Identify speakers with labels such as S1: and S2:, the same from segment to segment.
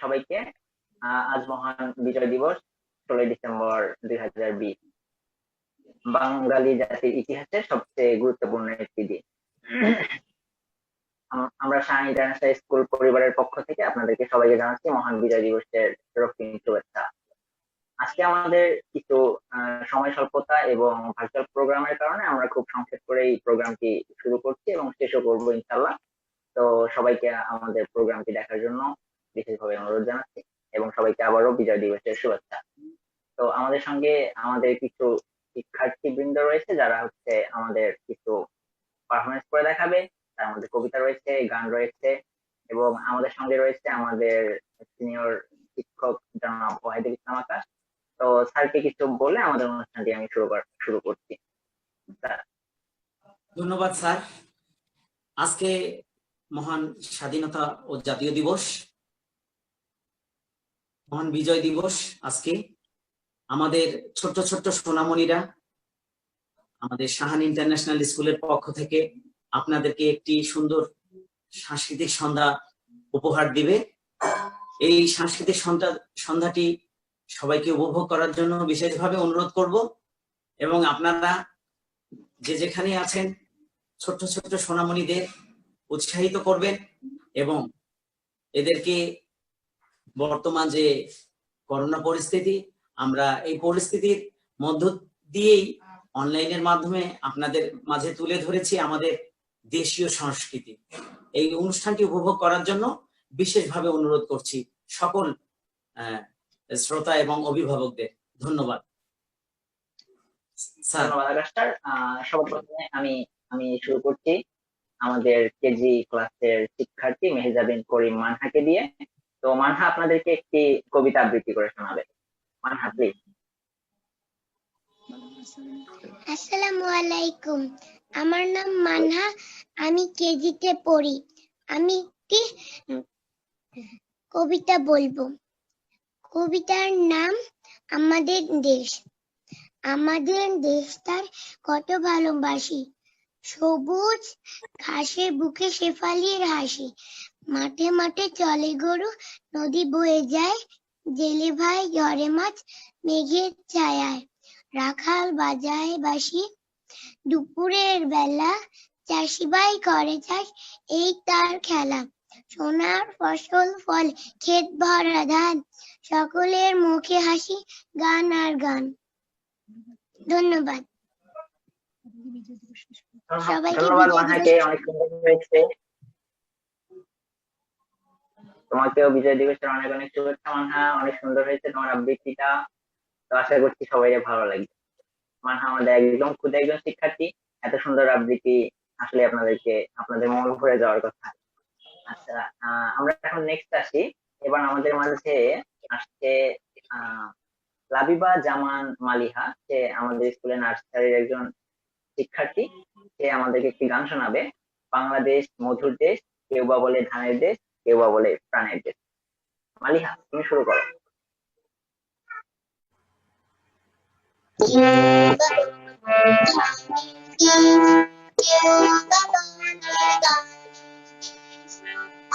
S1: সবাইকে। আজ মহান বিজয় দিবস, ষোলোই ডিসেম্বর দুই হাজার বিশ। বাঙালি জাতির ইতিহাসে সবচেয়ে গুরুত্বপূর্ণ একটি দিন। আমরা শাহ ইন্টারন্যাশনাল স্কুল পরিবারের পক্ষ থেকে আপনাদেরকে সবাইকে জানাচ্ছি মহান বিজয় দিবসের রক্তিম শুভেচ্ছা। আজকে আমাদের কিছু সময় স্বল্পতা এবং ভার্চুয়াল প্রোগ্রামের কারণে আমরা খুব সংক্ষেপ করে এই প্রোগ্রামটি শুরু করছি এবং শেষও করব ইনশাল্লাহ তো সবাইকে আমাদের প্রোগ্রামটি দেখার জন্য বিশেষভাবে অনুরোধ জানাচ্ছি এবং সবাইকে আবারও বিজয় দিবসের শুভেচ্ছা। তো আমাদের সঙ্গে আমাদের কিছু শিক্ষার্থী বৃন্দ রয়েছে যারা হচ্ছে আমাদের কিছু পারফরমেন্স করে দেখাবে। তার মধ্যে কবিতা রয়েছে, গান রয়েছে এবং আমাদের সঙ্গে রয়েছে আমাদের সিনিয়র শিক্ষক জনাব ওয়াহিদুল ইসলাম আকাশ। তো স্যারকে কিছু বলে আমাদের অনুষ্ঠানটি আমি শুরু শুরু করছি।
S2: ধন্যবাদ, স্যার। আজকে মহান স্বাধীনতা ও জাতীয় দিবস, মহান বিজয় দিবস আজকে। আমাদের ছোট্ট ছোট্ট সোনামণিরা, আমাদের শাহান ইন্টারন্যাশনাল স্কুলের পক্ষ থেকে আপনাদেরকে একটি সুন্দর সাংস্কৃতিক সন্ধ্যা উপহার দিবে। এই সাংস্কৃতিক সন্ধ্যা সন্ধ্যাটি সবাইকে উপভোগ করার জন্য বিশেষভাবে অনুরোধ করব এবং আপনারা যে যেখানে আছেন, ছোট্ট ছোট্ট সোনামণিদের উৎসাহিত করবেন এবং এদেরকে বর্তমান যে করোনা পরিস্থিতি, আমরা এই পরিস্থিতির মধ্য দিয়েই অনলাইনের মাধ্যমে আপনাদের মাঝে তুলে ধরেছি আমাদের দেশীয় সংস্কৃতি। এই অনুষ্ঠানটি উপভোগ করার জন্য বিশেষভাবে অনুরোধ করছি সকল শ্রোতা এবং অভিভাবকদের। ধন্যবাদ।
S1: আমি আমি শুরু করছি আমাদের কেজি ক্লাসের শিক্ষার্থী মেহজাবিন করিম মানহাকে দিয়ে। তো মানহা আপনাদেরকে একটি কবিতা আবৃত্তি করে শোনাবে। মানহা প্লিজ
S3: আসসালামু আলাইকুম। আমার নাম মানহা আমি কেজিতে পড়ি। আমি একটি কবিতা বলব। কবিতার নাম আমাদের দেশ। আমাদের দেশটার কত ভালোবাসি। সবুজ ঘাসে বুকে শেফালির হাসি। মাঠে মাঠে চলে গরু, নদী বয়ে যায়। জেলে ভাই ঝরে মাছ, মেঘের ছায়ায়। রাখাল বাজায় বাঁশি। দুপুরের বেলা চাষিবাই করে চাষ, এই তার খেলা। সোনার ফসল ফল ক্ষেত ভরা ধান সকলের মুখে হাসি গান আর গান। ধন্যবাদ। সবাইকে
S1: তোমাকেও বিজয় দিবসের অনেক অনেক শুভেচ্ছা মানহা অনেক সুন্দর হয়েছে তোমার আবৃত্তিটা। তো আশা করছি সবাই ভালো লাগবে। মানহা আমাদের একদম খুদ একজন শিক্ষার্থী এত সুন্দর আবৃত্তি আসলে আপনাদেরকে আপনাদের মন ভরে যাওয়ার কথা। আচ্ছা আমরা এখন নেক্সট আসি। এবার আমাদের মাঝে আসছে লাবিবা জামান মালিহা। সে আমাদের স্কুলের নার্সারির একজন শিক্ষার্থী। সে আমাদেরকে একটি গান শোনাবে। বাংলাদেশ মধুর দেশ, কেউ বা বলে ধানের দেশ, কেউ বা বলে প্রাণের দেশ। মালিহা, তুমি শুরু করো।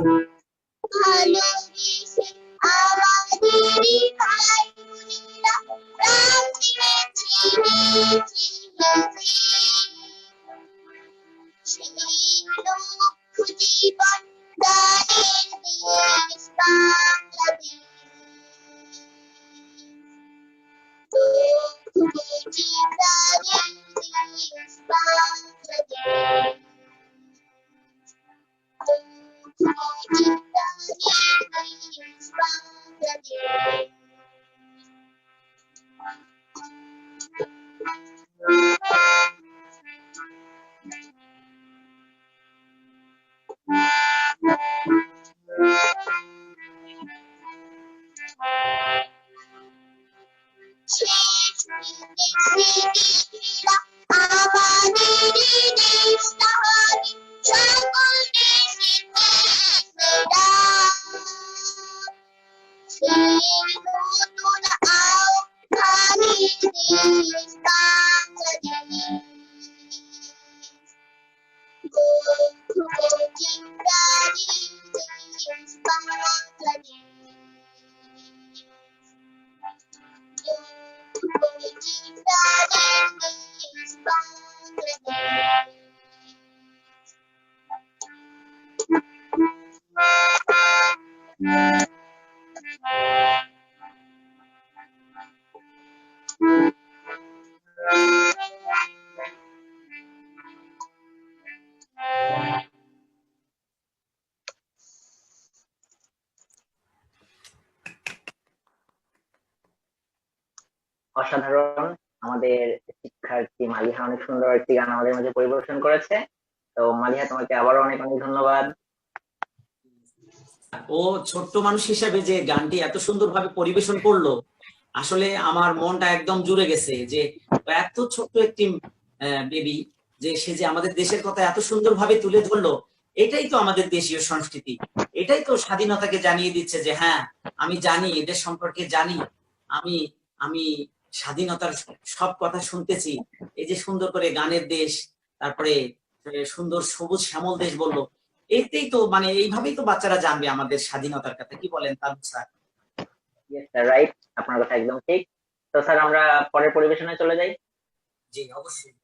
S4: Bangladesh Thank you.
S1: অসাধারণ। আমাদের শিক্ষার্থী মালিহা অনেক সুন্দর একটি গান আমাদের মাঝে পরিবেশন করেছে। তো মালিহা, তোমাকে আবারও অনেক অনেক ধন্যবাদ।
S2: ও ছোট্ট মানুষ হিসাবে যে গানটি এত সুন্দরভাবে পরিবেশন করল, আসলে আমার মনটা একদম জুড়ে গেছে যে এত ছোট্ট একটি বেবি যে সে যে আমাদের দেশের কথা এত সুন্দরভাবে তুলে ধরলো, এটাই তো আমাদের দেশীয় সংস্কৃতি। এটাই তো স্বাধীনতাকে জানিয়ে দিচ্ছে যে হ্যাঁ আমি জানি, এদের সম্পর্কে জানি। আমি আমি স্বাধীনতার সব কথা শুনতেছি। এই যে সুন্দর করে গানের দেশ তারপরে সুন্দর সবুজ শ্যামল দেশ বলল এতেই তো মানে এইভাবেই তো বাচ্চারা জানবে আমাদের স্বাধীনতার কথা। কি বলেন তালুক স্যার?
S1: রাইট আপনার কথা একদম ঠিক। তো স্যার আমরা পরের পরিবেশনায় চলে যাই।
S2: জি অবশ্যই।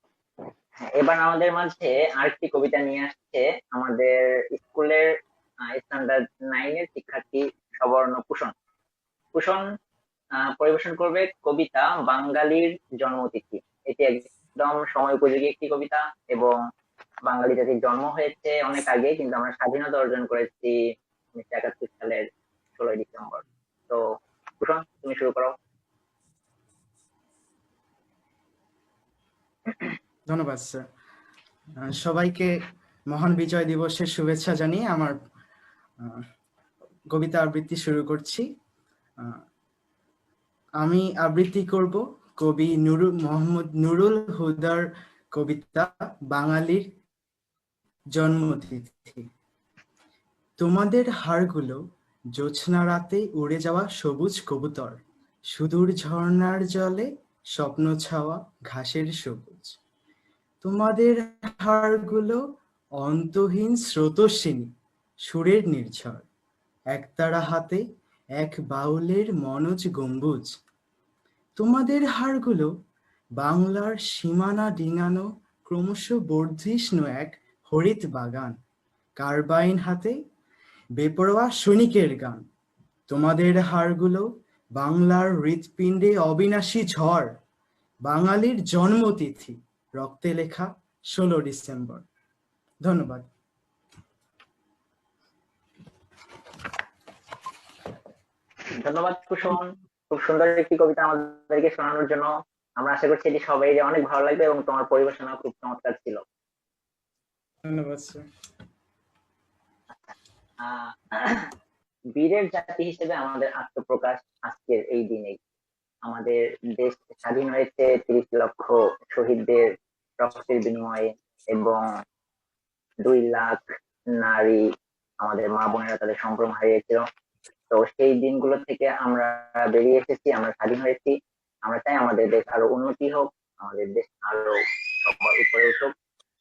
S1: এবার আমাদের মাঝে আরেকটি কবিতা নিয়ে আসছে আমাদের স্কুলের স্ট্যান্ডার্ড নাইনের শিক্ষার্থী সবর্ণ কুষণ। কুষণ পরিবেশন করবে কবিতা বাঙালির জন্মতিথি। এটি একদম সময় উপযোগী একটি কবিতা এবং বাঙালি জাতির জন্ম হয়েছে অনেক আগে, কিন্তু আমরা স্বাধীনতা অর্জন করেছি উনিশশো একাত্তর সালের ষোলোই ডিসেম্বর। তো কুষণ তুমি শুরু করো।
S5: ধন্যবাদ, স্যার। সবাইকে মহান বিজয় দিবসের শুভেচ্ছা জানিয়ে আমার কবিতা আবৃত্তি শুরু করছি। আমি আবৃত্তি করব কবি নুরুল, মোহাম্মদ নুরুল হুদার কবিতা বাঙালির জন্মতিথি। তোমাদের হাড়গুলো জ্যোৎস্না রাতে উড়ে যাওয়া সবুজ কবুতর, সুদূর ঝর্ণার জলে স্বপ্ন ছাওয়া ঘাসের সবুজ। তোমাদের হাড়গুলো অন্তহীন স্রোতস্বিনী, সুরের নির্ঝর, একতারা হাতে এক বাউলের মনোজ গম্বুজ তোমাদের হাড়গুলো বাংলার সীমানা ডিঙানো ক্রমশ বর্ধিষ্ণু এক হরিত বাগান। কার্বাইন হাতে বেপরোয়া সৈনিকের গান। তোমাদের হাড়গুলো বাংলার হৃৎপিণ্ডে অবিনাশী ঝড়। বাঙালির জন্মতিথি, রক্তে লেখা ষোলো ডিসেম্বর। ধন্যবাদ।
S1: ধন্যবাদ, কুসুম। খুব সুন্দর একটি কবিতা আমাদেরকে শোনানোর জন্য আমরা আশা করছি এটি সবাই যে অনেক ভালো লাগবে এবং তোমার পরিবেশনা খুব চমৎকার ছিল।
S5: ধন্যবাদ
S1: বীরের জাতি হিসেবে আমাদের আত্মপ্রকাশ আজকের এই দিনেই আমাদের দেশ স্বাধীন হয়েছে তিরিশ লক্ষ শহীদদের রক্তের বিনিময়ে এবং দুই লাখ নারী আমাদের মা বোনেরা তাদের সম্ভ্রম হারিয়েছিল। তো সেই দিনগুলো থেকে আমরা বেরিয়ে এসেছি, আমরা স্বাধীন হয়েছি। আমরা চাই আমাদের দেশ আরও উন্নতি হোক, আমাদের দেশ আরও উপরে উঠুক।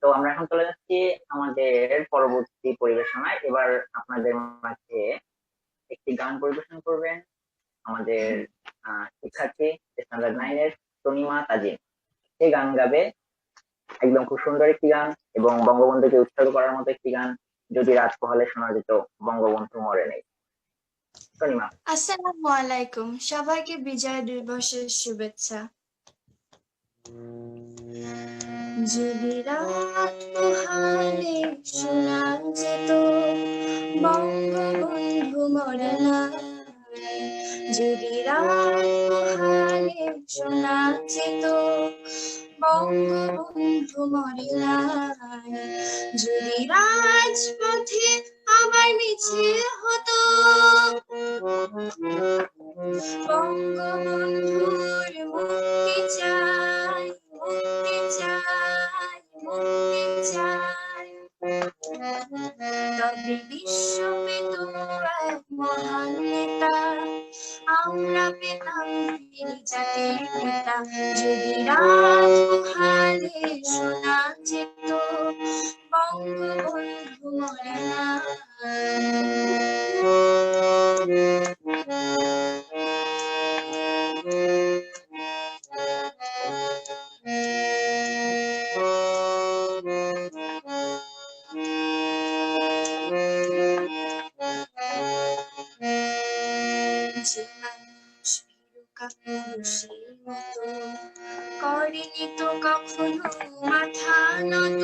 S1: তো আমরা এখন চলে যাচ্ছি আমাদের পরবর্তী পরিবেশনায়। এবার আপনাদের মাঝে একটি গান পরিবেশন করবেন আমাদের শিক্ষার্থী স্ট্যান্ডার্ড নাইনের তনিমা তাজিম সেই গান গাবে একদম খুব সুন্দর একটি গান এবং বঙ্গবন্ধুকে উৎসর্গ করার মতো একটি গান। যদি রাত পোহালে শোনা যেত, বঙ্গবন্ধু মরে নেই।
S6: আসসালামু আলাইকুম সবাইকে বিজয় দিবসের শুভেচ্ছা। যদি রাত পোহালে শোনা যেত বঙ্গবন্ধু মরে নাই যদি রাত পোহালে শোনা যেত বঙ্গবন্ধু মরে নাই। যদি রাজপথে আবার মিছিল হতো। বঙ্গবন্ধুর মুক্তি চাই মুক্তি চাই মুক্তি চাই। তবে বিশ্ব করেনি তো কখনো মাথা নত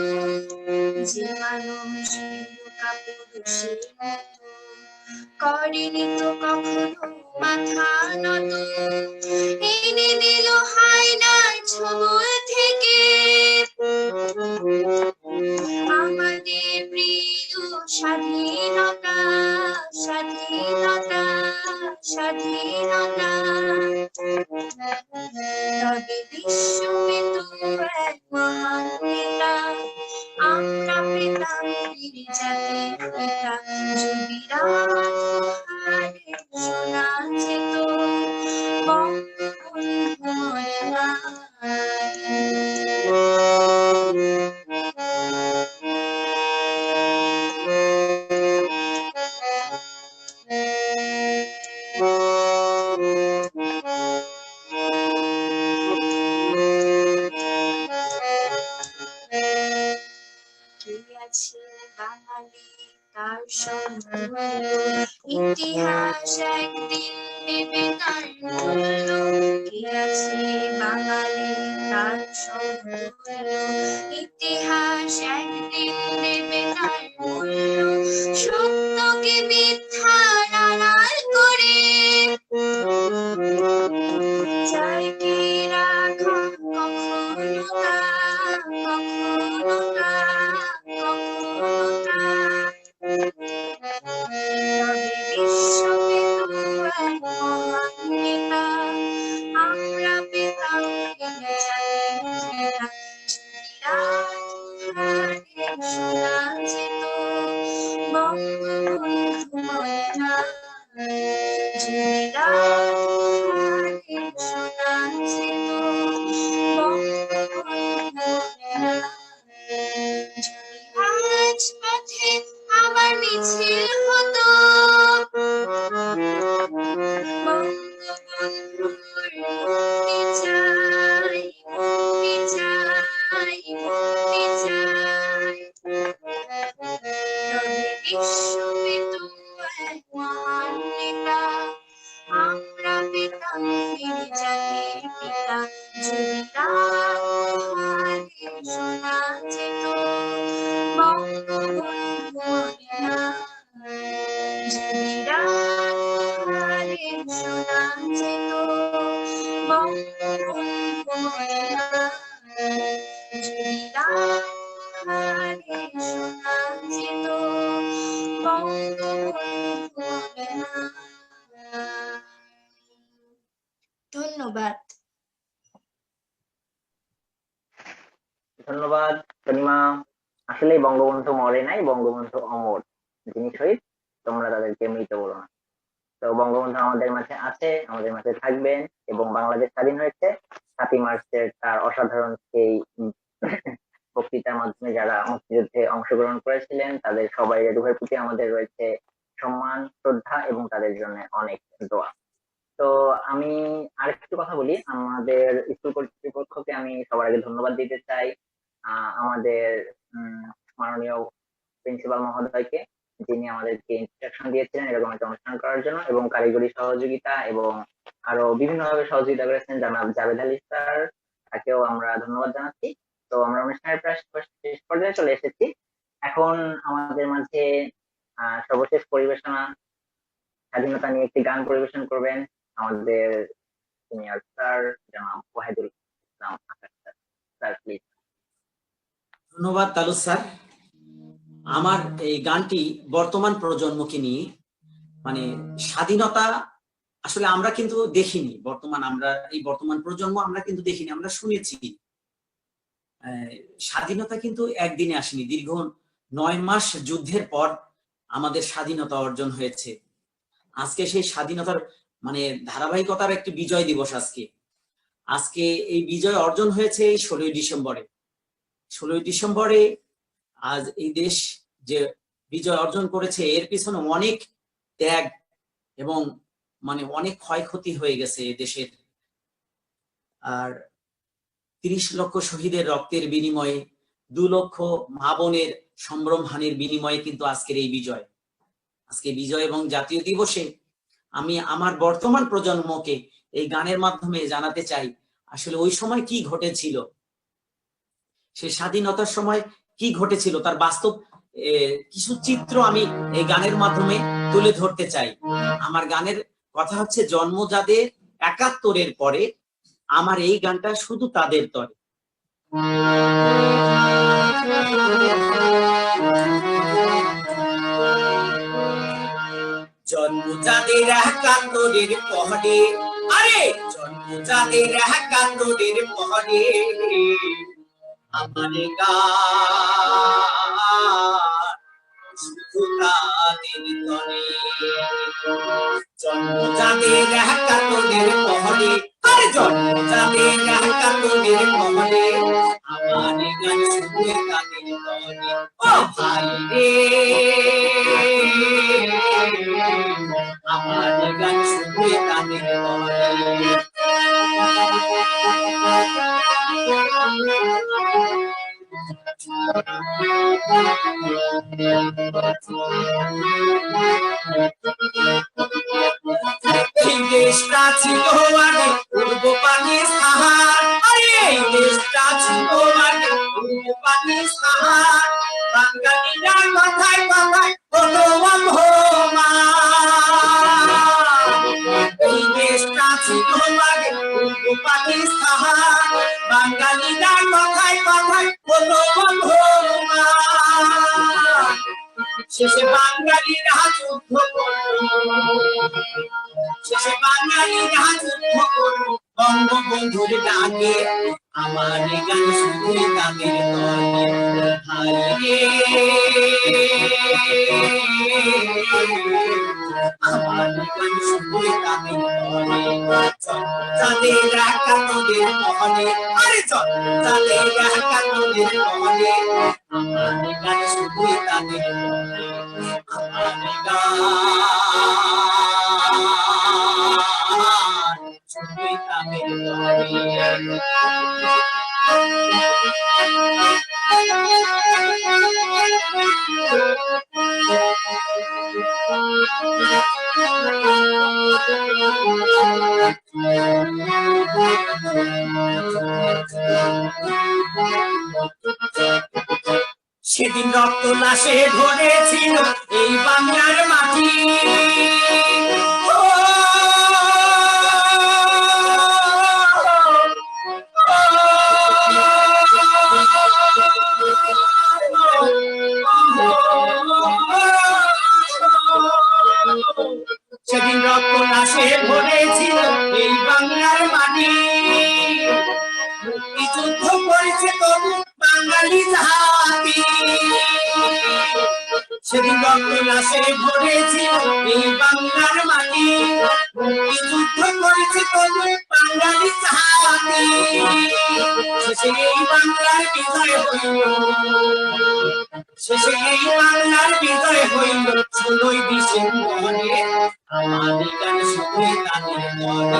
S6: যে মানুষ পুরুষের মতো। তো কখনো মাথা নত। এনে দিল হায়নার ছবল থেকে। ধন্যবাদ
S1: ধন্যবাদ তনিমা আসলে বঙ্গবন্ধু মরে নাই বঙ্গবন্ধু অমর যিনি শহীদ তোমরা তাদেরকে মৃত বলো না তো বঙ্গবন্ধু আমাদের মাঝে আছে, আমাদের মাঝে থাকবেন এবং বাংলাদেশ স্বাধীন হয়েছে। সাতই মার্চের তার অসাধারণ সেই বক্তৃতার মাধ্যমে যারা মুক্তিযুদ্ধে অংশগ্রহণ করেছিলেন, তাদের সবাই রুহের প্রতি আমাদের রয়েছে সম্মান, শ্রদ্ধা এবং তাদের জন্য অনেক দোয়া। তো আমি আর আরেকটু কথা বলি। আমাদের স্কুল কর্তৃপক্ষকে আমি সবার আগে ধন্যবাদ দিতে চাই আমাদের মাননীয় প্রিন্সিপাল মহোদয়কে। যিনি আমাদেরকে ইনস্ট্রাকশন দিয়েছিলেন এরকম একটা অনুষ্ঠান করার জন্য এবং কারিগরি সহযোগিতা এবং আরও বিভিন্ন ভাবে সহযোগিতা করেছেন জানাব জাভেদ আলী স্যার, তাকেও আমরা ধন্যবাদ জানাচ্ছি। তো আমরা অনুষ্ঠানের প্রায় শেষ পর্যায়ে চলে এসেছি। এখন আমাদের মাঝে সর্বশেষ পরিবেশনা, স্বাধীনতা নিয়ে একটি গান পরিবেশন করবেন আমাদের সিনিয়র স্যার, জনাব ওয়াহিদুল ইসলাম স্যার। প্লিজ
S2: ধন্যবাদ তালু স্যার। আমার এই গানটি বর্তমান প্রজন্মকে নিয়ে মানে স্বাধীনতা আসলে আমরা কিন্তু দেখিনি। বর্তমান আমরা, এই বর্তমান প্রজন্ম আমরা কিন্তু দেখিনি, আমরা শুনেছি। স্বাধীনতা কিন্তু একদিনে আসেনি। দীর্ঘ নয় মাস যুদ্ধের পর আমাদের স্বাধীনতা অর্জন হয়েছে। আজকে সেই স্বাধীনতার মানে ধারাবাহিকতার একটি বিজয় দিবস আজকে। আজকে এই বিজয় অর্জন হয়েছে এই ষোলোই ডিসেম্বরে। ষোলোই ডিসেম্বরে আজ এই দেশ যে বিজয় অর্জন করেছে, এর পিছনে অনেক ত্যাগ এবং মানে অনেক ক্ষয়ক্ষতি হয়ে গেছে দেশের। আর তিরিশ লক্ষ শহীদের রক্তের বিনিময়ে, দু লক্ষ মা বোনের সম্ভ্রম হানির বিনিময়ে কিন্তু আজকের এই বিজয়। আজকে বিজয় এবং জাতীয় দিবসে আমি আমার বর্তমান প্রজন্মকে এই গানের মাধ্যমে জানাতে চাই, আসলে ওই সময় কি ঘটেছিল? সে স্বাধীনতার সময় কি ঘটেছিল? তার বাস্তব কিছু চিত্র আমি এই গানের মাধ্যমে তুলে ধরতে চাই। আমার গানের কথা হচ্ছে, জন্ম যাদের একাত্তরের পরে, আমার এই গানটা শুধু তাদের তরে। জন্ম একাত্তরের পহরে আরে! জন্ম একাত্তরের পহরে আমার গান শুধু তাদের তরে জন্ম যাদের একাত্তরের পহরে আরে জন্ম যাদের গান শুধু তাদের তরে ও গান শুধু তাদের দেশটা ছিল আগে পূর্ব পাকিস্তান। আরে এই দেশটা ছিল আগে কথায় শেষে বাঙালিরা যুদ্ধ শেষে বাঙালিরা যুদ্ধ বঙ্গবন্ধুর ডাকে আমার গান শুনে তাদের তরে হায় রে আমার গান শুনে তাদের তরে তাদের একা তোদের মহলে আরে চল তাদের একা তোদের মহলে আমার গান শুনে তাদের তরে আমার সেদিন রক্ত লাশে ধরেছিল এই বাংলার মাটি। সেদিন রক্ত লাশে ভরেছিল এই বাংলার মাটি। মুক্তিযুদ্ধ করেছে তবু বাঙালি জাতি। সেদিন রক্ত লাশে ভরেছিল এই বাংলার মাটি। মুক্তিযুদ্ধ করেছে তবু বাঙালি জাতি শেষে এই বাংলার বিজয় হইল। শেষে বাংলার বিজয় হইল। ষোলোই ডিসেম্বরে আমাদের গান শুনে তাদের মনে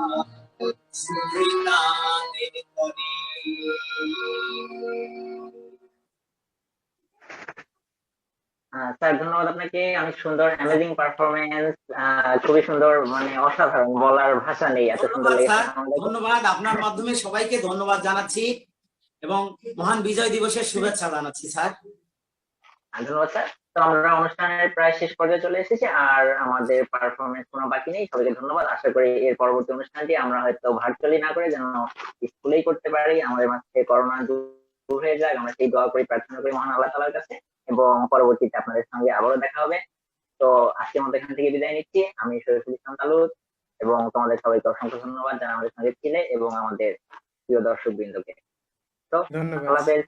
S2: রে আমার গান শুনতে তাদের তাদের কান্দের আরে চল তাদের কান্দের আমার গান শুনতে তাদের আমার গান শুনতে তাদের আমার গান শুনতে তাদের ও ভাই রে আমার গান শুনতে তাদের
S1: আহ, স্যার ধন্যবাদ আপনাকে। অনেক সুন্দর অ্যামেজিং পারফরমেন্স খুবই সুন্দর মানে অসাধারণ বলার ভাষা নেই এত সুন্দর
S2: ধন্যবাদ আপনার মাধ্যমে সবাইকে ধন্যবাদ জানাচ্ছি এবং মহান বিজয় দিবসের শুভেচ্ছা জানাচ্ছি স্যার।
S1: ধন্যবাদ স্যার তো আমরা অনুষ্ঠানের প্রায় শেষ পর্যায়ে চলে এসেছি আর আমাদের পারফরমেন্স কোনো বাকি নেই। সবাইকে ধন্যবাদ। আশা করি এর পরবর্তী অনুষ্ঠানটি আমরা হয়তো ভার্চুয়ালি না করে যেন স্কুলেই করতে পারি। আমাদের মাঝ করোনা দূর হয়ে যাক। আমরা সেই দোয়া করি প্রার্থনা করি মহান আল্লাহ তালার কাছে। এবং পরবর্তীতে আপনাদের সঙ্গে আবারও দেখা হবে। তো আজকের মতো এখান থেকে বিদায় নিচ্ছি। আমি শরীফুল ইসলাম তালুদ এবং তোমাদের সবাইকে অসংখ্য ধন্যবাদ যারা আমাদের সঙ্গে ছিলে এবং আমাদের প্রিয় দর্শক বৃন্দকে তো
S5: ধন্যবাদ।
S1: আল্লাহ হাফেজ।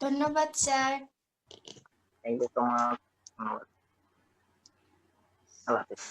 S6: ধন্যবাদ sir.
S1: Thank you so much ধন্যবাদ আল্লাহ হাফেজ